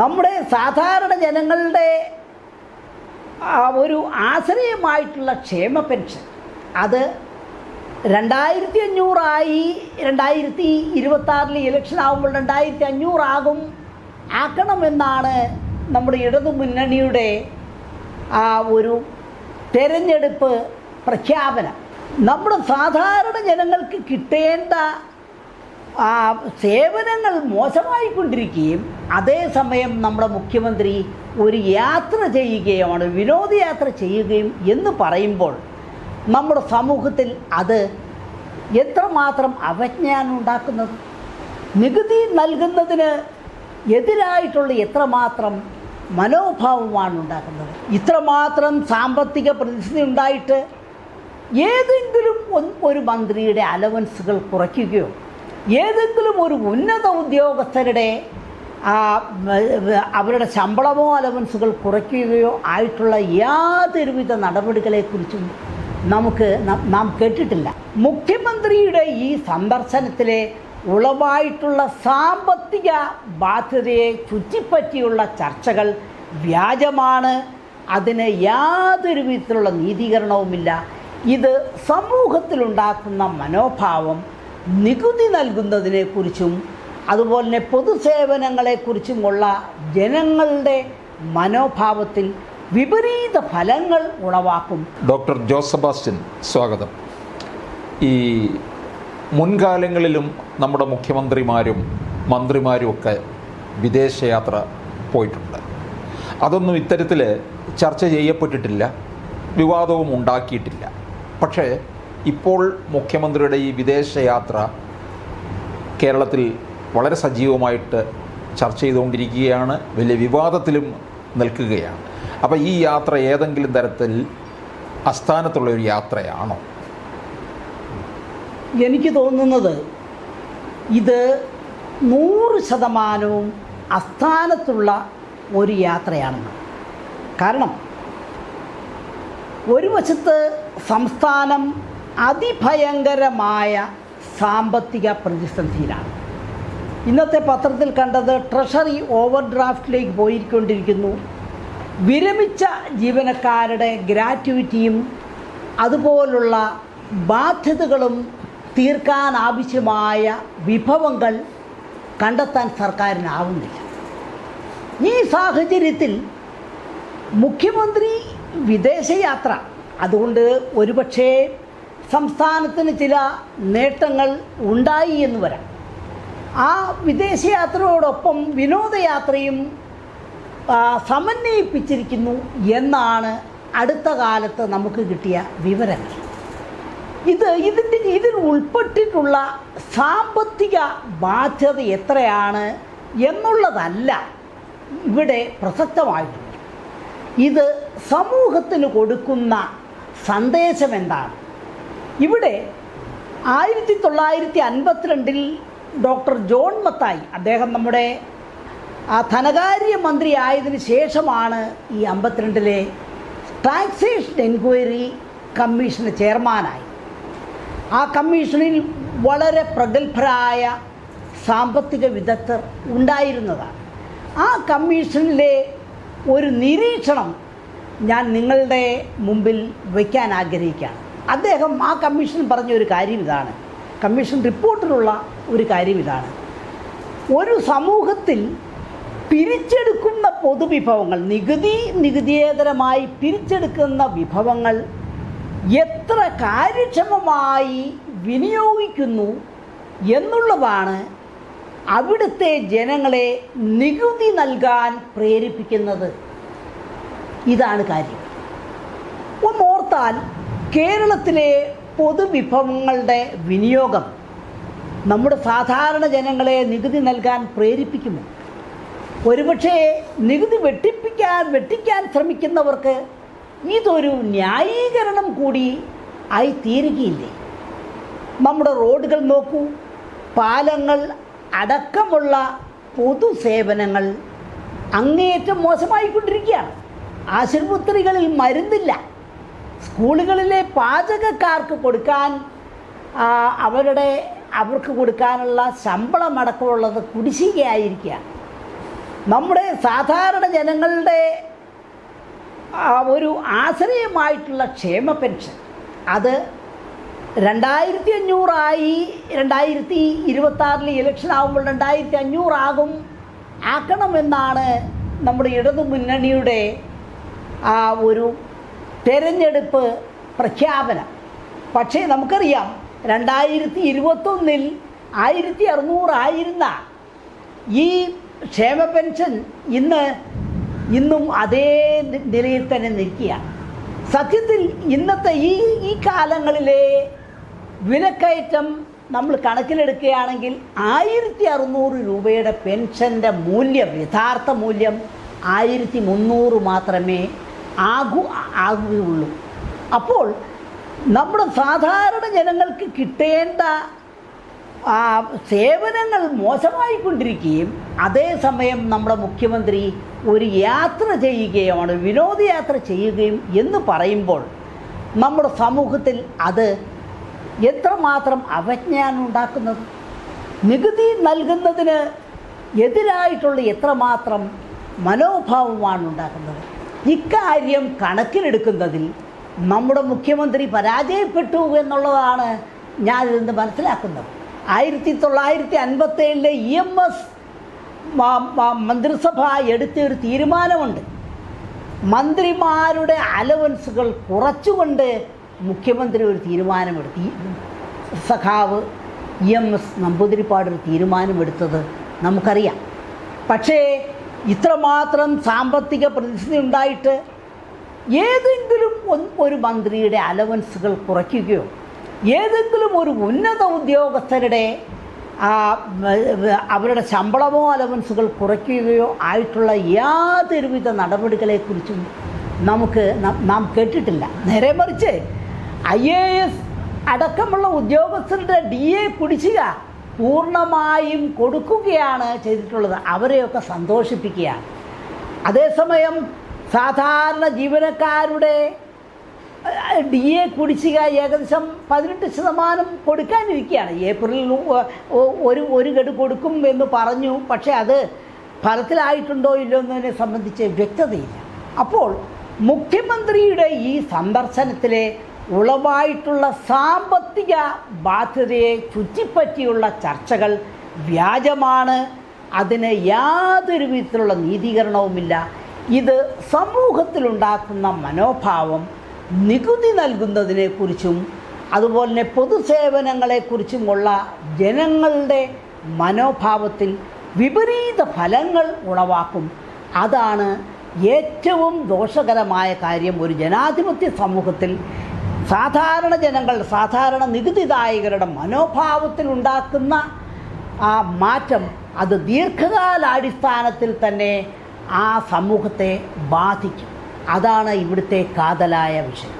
നമ്മുടെ സാധാരണ ജനങ്ങളുടെ ഒരു ആശ്രയമായിട്ടുള്ള ക്ഷേമ പെൻഷൻ. അത് രണ്ടായിരത്തി അഞ്ഞൂറായി രണ്ടായിരത്തി ഇരുപത്തി ആറിൽ ഇലക്ഷൻ ആകുമ്പോൾ രണ്ടായിരത്തി അഞ്ഞൂറാകും ആക്കണമെന്നാണ് നമ്മുടെ ഇടതു മുന്നണിയുടെ ആ ഒരു തെരഞ്ഞെടുപ്പ് പ്രഖ്യാപനം. നമ്മുടെ സാധാരണ ജനങ്ങൾക്ക് കിട്ടേണ്ട സേവനങ്ങൾ മോശമായിക്കൊണ്ടിരിക്കുകയും അതേസമയം നമ്മുടെ മുഖ്യമന്ത്രി ഒരു യാത്ര ചെയ്യുകയുമാണ് വിനോദയാത്ര ചെയ്യുകയും എന്ന് പറയുമ്പോൾ നമ്മുടെ സമൂഹത്തിൽ അത് എത്രമാത്രം അവജ്ഞയാണ് ഉണ്ടാക്കുന്നത്? നികുതി നൽകുന്നതിന് എതിരായിട്ടുള്ള എത്രമാത്രം മനോഭാവമാണ് ഉണ്ടാക്കുന്നത്? ഇത്രമാത്രം സാമ്പത്തിക പ്രതിസന്ധി ഉണ്ടായിട്ട് ഏതെങ്കിലും ഒരു മന്ത്രിയുടെ അലവൻസുകൾ കുറയ്ക്കുകയോ ഏതെങ്കിലും ഒരു ഉന്നത ഉദ്യോഗസ്ഥരുടെ അവരുടെ ശമ്പളമോ അലവൻസുകൾ കുറയ്ക്കുകയോ ആയിട്ടുള്ള യാതൊരുവിധ നടപടികളെക്കുറിച്ചും നമുക്ക് നാം കേട്ടിട്ടില്ല. മുഖ്യമന്ത്രിയുടെ ഈ സന്ദർശനത്തിലെ ഉളവായിട്ടുള്ള സാമ്പത്തിക ബാധ്യതയെ ചുറ്റിപ്പറ്റിയുള്ള ചർച്ചകൾ വ്യാജമാണ്. അതിന് യാതൊരു വിധത്തിലുള്ള നീതീകരണവുമില്ല. ഇത് സമൂഹത്തിലുണ്ടാക്കുന്ന മനോഭാവം നികുതി നൽകുന്നതിനെക്കുറിച്ചും അതുപോലെ തന്നെ പൊതുസേവനങ്ങളെക്കുറിച്ചുമുള്ള ജനങ്ങളുടെ മനോഭാവത്തിൽ വിപരീത ഫലങ്ങൾ ഉളവാക്കും. ഡോക്ടർ ജോസബാസ്റ്റിൻ സ്വാഗതം. ഈ മുൻകാലങ്ങളിലും നമ്മുടെ മുഖ്യമന്ത്രിമാരും മന്ത്രിമാരും ഒക്കെ വിദേശയാത്ര പോയിട്ടുണ്ട്. അതൊന്നും ഇത്തരത്തിൽ ചർച്ച ചെയ്യപ്പെട്ടിട്ടില്ല വിവാദവും ഉണ്ടാക്കിയിട്ടില്ല. പക്ഷേ ഇപ്പോൾ മുഖ്യമന്ത്രിയുടെ ഈ വിദേശയാത്ര കേരളത്തിൽ വളരെ സജീവമായിട്ട് ചർച്ച ചെയ്തുകൊണ്ടിരിക്കുകയാണ് വലിയ വിവാദത്തിലും നിൽക്കുകയാണ്. അപ്പോൾ ഈ യാത്ര ഏതെങ്കിലും തരത്തിൽ അസ്ഥാനത്തുള്ള ഒരു യാത്രയാണോ? എനിക്ക് തോന്നുന്നത് ഇത് നൂറ് ശതമാനവും അസ്ഥാനത്തുള്ള ഒരു യാത്രയാണെന്ന്. കാരണം ഒരു വശത്ത് സംസ്ഥാനം അതിഭയങ്കരമായ സാമ്പത്തിക പ്രതിസന്ധിയിലാണ്. ഇന്നത്തെ പത്രത്തിൽ കണ്ടത് ട്രഷറി ഓവർ ഡ്രാഫ്റ്റിലേക്ക് പോയിക്കൊണ്ടിരിക്കുന്നു വിരമിച്ച ജീവനക്കാരുടെ ഗ്രാറ്റുവിറ്റിയും അതുപോലുള്ള ബാധ്യതകളും തീർക്കാൻ ആവശ്യമായ വിഭവങ്ങൾ കണ്ടെത്താൻ സർക്കാരിനാവുന്നില്ല. ഈ സാഹചര്യത്തിൽ മുഖ്യമന്ത്രി വിദേശയാത്ര അതുകൊണ്ട് ഒരുപക്ഷേ സംസ്ഥാനത്തിന് ചില നേട്ടങ്ങൾ ഉണ്ടായി എന്ന് വരാം. ആ വിദേശയാത്രയോടൊപ്പം വിനോദയാത്രയും സമന്വയിപ്പിച്ചിരിക്കുന്നു എന്നാണ് അടുത്ത കാലത്ത് നമുക്ക് കിട്ടിയ വിവരങ്ങൾ. ഇത് ഇതിന്റെ ഇതിൽ ഉൾപ്പെട്ടിട്ടുള്ള സാമ്പത്തിക ബാധ്യത എത്രയാണ് എന്നുള്ളതല്ല ഇവിടെ പ്രസക്തമായിട്ടുള്ളത്. ഇത് സമൂഹത്തിന് കൊടുക്കുന്ന സന്ദേശം എന്താണ്? ഇവിടെ ആയിരത്തി തൊള്ളായിരത്തി അൻപത്തിരണ്ടിൽ ഡോക്ടർ ജോൺ മത്തായി അദ്ദേഹം നമ്മുടെ ആ ധനകാര്യ മന്ത്രി ആയതിനു ശേഷമാണ് ഈ അമ്പത്തിരണ്ടിലെ ടാക്സേഷൻ എൻക്വയറി കമ്മീഷന് ചെയർമാനായി. ആ കമ്മീഷനിൽ വളരെ പ്രഗത്ഭരായ സാമ്പത്തിക വിദഗ്ധർ ഉണ്ടായിരുന്നതാണ്. ആ കമ്മീഷനിലെ ഒരു നിരീക്ഷണം ഞാൻ നിങ്ങളുടെ മുമ്പിൽ വയ്ക്കാൻ ആഗ്രഹിക്കുകയാണ്. അദ്ദേഹം ആ കമ്മീഷൻ പറഞ്ഞ ഒരു കാര്യം ഇതാണ്. കമ്മീഷൻ റിപ്പോർട്ടിലുള്ള ഒരു കാര്യം ഇതാണ്. ഒരു സമൂഹത്തിൽ പിരിച്ചെടുക്കുന്ന പൊതുവിഭവങ്ങൾ നികുതി നികുതിയേതരമായി പിരിച്ചെടുക്കുന്ന വിഭവങ്ങൾ എത്ര കാര്യക്ഷമമായി വിനിയോഗിക്കുന്നു എന്നുള്ളതാണ് അവിടുത്തെ ജനങ്ങളെ നികുതി നൽകാൻ പ്രേരിപ്പിക്കുന്നത്. ഇതാണ് കാര്യം. ഒന്നോർത്താൽ കേരളത്തിലെ പൊതുവിഭവങ്ങളുടെ വിനിയോഗം നമ്മുടെ സാധാരണ ജനങ്ങളെ നികുതി നൽകാൻ പ്രേരിപ്പിക്കുന്നു ഒരുപക്ഷെ നികുതി വെട്ടിപ്പിക്കാൻ വെട്ടിക്കാൻ ശ്രമിക്കുന്നവർക്ക് ഇതൊരു ന്യായീകരണം കൂടി ആയി തീരുകയില്ലേ? നമ്മുടെ റോഡുകൾ നോക്കൂ. പാലങ്ങൾ അടക്കമുള്ള പൊതുസേവനങ്ങൾ അങ്ങേയറ്റം മോശമായിക്കൊണ്ടിരിക്കുകയാണ്. ആശുപത്രികളിൽ മരുന്നില്ല. സ്കൂളുകളിലെ പാചകക്കാർക്ക് കൊടുക്കാൻ അവരുടെ അവർക്ക് കൊടുക്കാനുള്ള ശമ്പളം അടക്കമുള്ളത് കുടിശ്ശികയായിരിക്കുക. നമ്മുടെ സാധാരണ ജനങ്ങളുടെ ഒരു ആശ്രയമായിട്ടുള്ള ക്ഷേമ പെൻഷൻ. അത് രണ്ടായിരത്തി അഞ്ഞൂറായി രണ്ടായിരത്തി ഇരുപത്തി ആറിൽ ഇലക്ഷൻ ആകുമ്പോൾ രണ്ടായിരത്തി അഞ്ഞൂറാകും ആക്കണമെന്നാണ് നമ്മുടെ ഇടതു മുന്നണിയുടെ ആ ഒരു തെരഞ്ഞെടുപ്പ് പ്രഖ്യാപനം. പക്ഷേ നമുക്കറിയാം രണ്ടായിരത്തി ഇരുപത്തൊന്നിൽ ആയിരത്തി അറുന്നൂറായിരുന്ന ഈ ക്ഷേമ പെൻഷൻ ഇന്ന് ഇന്നും അതേ നിലയിൽ തന്നെ നിൽക്കുകയാണ്. സത്യത്തിൽ ഇന്നത്തെ ഈ ഈ കാലങ്ങളിലെ വിലക്കയറ്റം നമ്മൾ കണക്കിലെടുക്കുകയാണെങ്കിൽ ആയിരത്തി അറുന്നൂറ് രൂപയുടെ പെൻഷന്റെ മൂല്യം യഥാർത്ഥ മൂല്യം ആയിരത്തി മുന്നൂറ് മാത്രമേ ആകൂ ആകുകയുള്ളൂ. അപ്പോൾ നമ്മുടെ സാധാരണ ജനങ്ങൾക്ക് കിട്ടേണ്ട സേവനങ്ങൾ മോശമായിക്കൊണ്ടിരിക്കുകയും അതേസമയം നമ്മുടെ മുഖ്യമന്ത്രി ഒരു യാത്ര ചെയ്യുകയാണ് വിനോദയാത്ര ചെയ്യുകയും എന്ന് പറയുമ്പോൾ നമ്മുടെ സമൂഹത്തിൽ അത് എത്രമാത്രം അവജ്ഞയാണ് ഉണ്ടാക്കുന്നത്? നികുതി നൽകുന്നതിന് എതിരായിട്ടുള്ള എത്രമാത്രം മനോഭാവമാണ് ഉണ്ടാക്കുന്നത്? ഇക്കാര്യം കണക്കിലെടുക്കുന്നതിൽ നമ്മുടെ മുഖ്യമന്ത്രി പരാജയപ്പെട്ടു എന്നുള്ളതാണ് ഞാനിതെന്ന് മനസ്സിലാക്കുന്നത്. ആയിരത്തി തൊള്ളായിരത്തി അൻപത്തേഴിലെ ഇ എം എസ് മന്ത്രിസഭ എടുത്ത ഒരു തീരുമാനമുണ്ട്. മന്ത്രിമാരുടെ അലവൻസുകൾ കുറച്ചുകൊണ്ട് മുഖ്യമന്ത്രി ഒരു തീരുമാനമെടുത്തി. സഖാവ് ഇ എം എസ് നമ്പൂതിരിപ്പാട് ഒരു തീരുമാനമെടുത്തത് നമുക്കറിയാം. പക്ഷേ ഇത്രമാത്രം സാമ്പത്തിക പ്രതിസന്ധി ഉണ്ടായിട്ട് ഏതെങ്കിലും ഒരു മന്ത്രിയുടെ അലവൻസുകൾ കുറയ്ക്കുകയോ ഏതെങ്കിലും ഒരു ഉന്നത ഉദ്യോഗസ്ഥരുടെ അവരുടെ ശമ്പളമോ അലവൻസുകൾ കുറയ്ക്കുകയോ ആയിട്ടുള്ള യാതൊരുവിധ നടപടികളെക്കുറിച്ചും നമുക്ക് നാം കേട്ടിട്ടില്ല. നേരെ മറിച്ച് ഐ എ എസ് അടക്കമുള്ള ഉദ്യോഗസ്ഥരുടെ ഡി എ കുടിശ്ശിക പൂർണമായും കൊടുക്കുകയാണ് ചെയ്തിട്ടുള്ളത്. അവരെയൊക്കെ സന്തോഷിപ്പിക്കുകയാണ്. അതേസമയം സാധാരണ ജീവനക്കാരുടെ ഡി എ കുടിശ്ശിക ഏകദേശം പതിനെട്ട് ശതമാനം കൊടുക്കാനിരിക്കുകയാണ്. ഏപ്രിലിൽ ഒരു ഒരു ഗഡു കൊടുക്കും എന്ന് പറഞ്ഞു. പക്ഷേ അത് ഫലത്തിലായിട്ടുണ്ടോ ഇല്ലോ എന്നതിനെ സംബന്ധിച്ച് വ്യക്തതയില്ല. അപ്പോൾ മുഖ്യമന്ത്രിയുടെ ഈ സന്ദർശനത്തിലെ ഉളവായിട്ടുള്ള സാമ്പത്തിക ബാധ്യതയെ ചുറ്റിപ്പറ്റിയുള്ള ചർച്ചകൾ വ്യാജമാണ്. അതിന് യാതൊരു വിധത്തിലുള്ള നീതീകരണവുമില്ല. ഇത് സമൂഹത്തിലുണ്ടാക്കുന്ന മനോഭാവം നികുതി നൽകുന്നതിനെക്കുറിച്ചും അതുപോലെ തന്നെ പൊതുസേവനങ്ങളെക്കുറിച്ചുമുള്ള ജനങ്ങളുടെ മനോഭാവത്തിൽ വിപരീത ഫലങ്ങൾ ഉളവാക്കും. അതാണ് ഏറ്റവും ദോഷകരമായ കാര്യം ഒരു ജനാധിപത്യ സമൂഹത്തിൽ സാധാരണ ജനങ്ങൾ സാധാരണ നികുതിദായകരുടെ മനോഭാവത്തിൽ ഉണ്ടാക്കുന്ന ആ മാറ്റം അത് ദീർഘകാലാടിസ്ഥാനത്തിൽ തന്നെ ആ സമൂഹത്തെ ബാധിക്കും. അതാണ് ഇവിടുത്തെ കാതലായ വിഷയം.